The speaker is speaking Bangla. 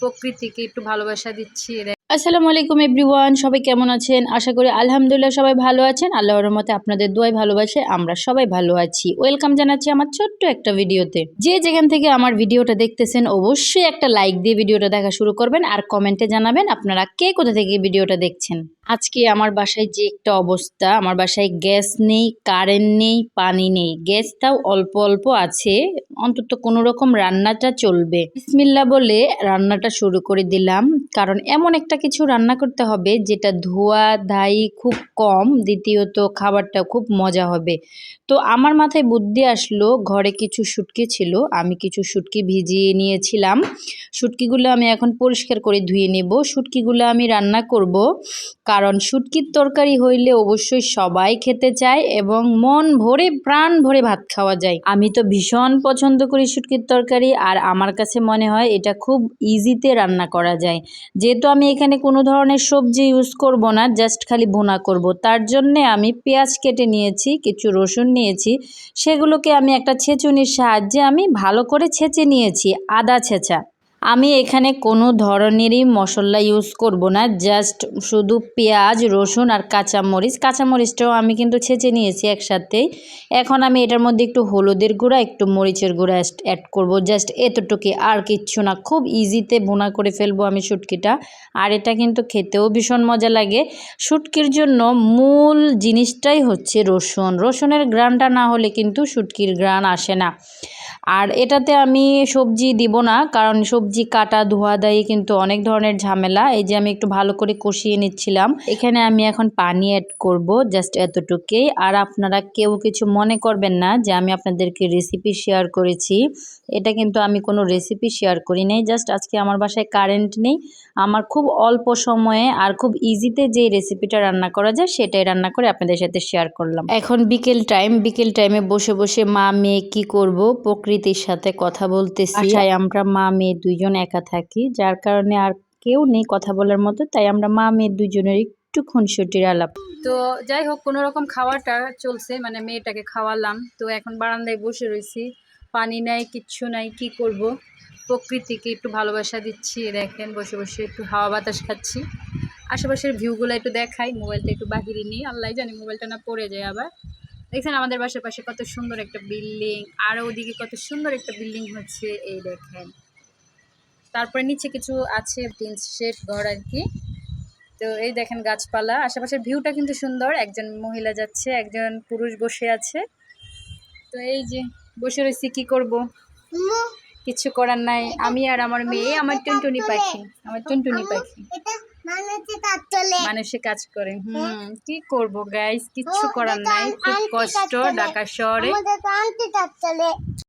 প্রকৃতিকে একটু ভালোবাসা দিচ্ছি আসসালামু আলাইকুম এভরিওয়ান, সবাই কেমন আছেন? আশা করি আলহামদুলিল্লাহ সবাই ভালো আছেন। আল্লাহর মতে আপনাদের দোয়াই ভালোবাসে আমরা সবাই ভালো আছি। ওয়েলকাম জানাচ্ছি আমার ছোট্ট একটা ভিডিওতে। যে যেখান থেকে আমার ভিডিওটা দেখতেছেন, অবশ্যই একটা লাইক দিয়ে ভিডিওটা দেখা শুরু করবেন আর কমেন্টে জানাবেন আপনারা কে কোথা থেকে ভিডিওটা দেখছেন। আজকে আমার বাসায় যে একটা অবস্থা, আমার বাসায় গ্যাস নেই কারেন্ট নেই, পানি নেই। গ্যাসটাও অল্প অল্প আছে, অন্তত কোনো রকম রান্নাটা চলবে। বিসমিল্লা বলে রান্নাটা শুরু করে দিলাম, কারণ এমন একটা কিছু রান্না করতে হবে, যেটা ধোয়া ধাই খুব কম, দ্বিতীয়ত খাবারটা খুব মজা হবে। তো আমার মাথায় বুদ্ধি আসলো, ঘরে কিছু শুটকি ছিল, আমি কিছু শুটকি ভিজিয়ে নিয়েছিলাম। শুটকিগুলো আমি এখন পরিষ্কার করে ধুয়ে নেব। শুটকিগুলো আমি রান্না করব, কারণ শুটকির তরকারি হইলে অবশ্যই সবাই খেতে চায় এবং মন ভরে, প্রাণ ভরে ভাত খাওয়া যায়। আমি তো ভীষণ পছন্দ করি শুটকির তরকারি, আর আমার কাছে মনে হয় এটা খুব ইজিতে রান্না করা যায়। যেহেতু আমি এখানে কোনো ধরনের সবজি ইউজ করব না জাস্ট খালি ভুনা করব। তার জন্যে আমি পেঁয়াজ কেটে নিয়েছি, কিছু রসুন নিয়েছি। সেগুলোকে আমি একটা ছেঁচুনির সাহায্যে আমি ভালো করে ছেঁচে নিয়েছি, আদা ছেঁচা। আমি এখানে কোনো ধরনেরই মশলা ইউজ করব না জাস্ট শুধু পেঁয়াজ, রসুন আর কাঁচামরিচ। কাঁচামরিচটাও আমি কিন্তু ছেঁচে নিয়েছি একসাথেই এখন আমি এটার মধ্যে একটু হলুদের গুঁড়া, একটু মরিচের গুঁড়া অ্যাড করব। জাস্ট এতটুকু আর কিচ্ছু না। খুব ইজিতে বোনা করে ফেলব আমি শুটকিটা। আর এটা কিন্তু খেতেও ভীষণ মজা লাগে। শুটকির জন্য মূল জিনিসটাই হচ্ছে রসুন। রসুনের গ্রানটা না হলে কিন্তু শুটকির গ্রান আসে না। আর এটাতে আমি সবজি দিব না, কারণ সবজি কাটা ধোয়া দেয় কিন্তু অনেক ধরনের ঝামেলা। এই যে আমি একটু ভালো করে কষিয়ে নিচ্ছিলাম। এখানে আমি এখন পানি অ্যাড করব জাস্ট এতটুকুই। আর আপনারা কেউ কিছু মনে করবেন না যে আমি আপনাদেরকে রেসিপি শেয়ার করেছি। এটা কিন্তু আমি কোনো রেসিপি শেয়ার করি নাই জাস্ট আজকে আমার বাসায় কারেন্ট নেই। আমার খুব অল্প সময়ে আর খুব ইজিতে যে রেসিপিটা রান্না করা যায়, সেটাই রান্না করে আপনাদের সাথে শেয়ার করলাম। এখন বিকেল টাইম বিকেল টাইমে বসে বসে মা মেয়ে কি করব? প্রকৃতির সাথে কথা বলতেছি তাই আমরা মা মেয়ে দুইজন একা থাকি। যার কারণে আর কেউ নেই কথা বলার মতো তাই আমরা মা মেয়ে দুজনের একটু খুনসুটির আলাপ। তো যাই হোক কোনো রকম খাওয়াটা চলছে মানে মেয়েটাকে খাওয়ালাম। তো এখন বারান্দায় বসে রয়েছি পানি নাই কিচ্ছু নাই কি করব? প্রকৃতিকে একটু ভালোবাসা দিচ্ছি দেখেন বসে বসে একটু হাওয়া বাতাস খাচ্ছি। আশেপাশের ভিউগুলো একটু দেখাই মোবাইলটা একটু বাহিরে নিই আল্লাহ জানি মোবাইলটা না পড়ে যায় আবার। দেখছেন আমাদের বাসার পাশে কত সুন্দর একটা বিল্ডিং আর ওদিকে কত সুন্দর একটা বিল্ডিং হচ্ছে এই দেখেন। তারপরে নিচে কিছু আছে টিন শেড ঘর আর কি। তো এই দেখেন গাছপালা আশেপাশের ভিউটা কিন্তু সুন্দর একজন মহিলা যাচ্ছে একজন পুরুষ বসে আছে। তো এই যে বসে রয়েছি কি করব? কিছু করার নাই আমি আর আমার মেয়ে আমার টুনটুনি পাখি আমার টুনটুনি পাখি। মানুষে কাজ করে হুম কি করব গাইস কিছু করার নাই খুব কষ্ট ঢাকা শহরে।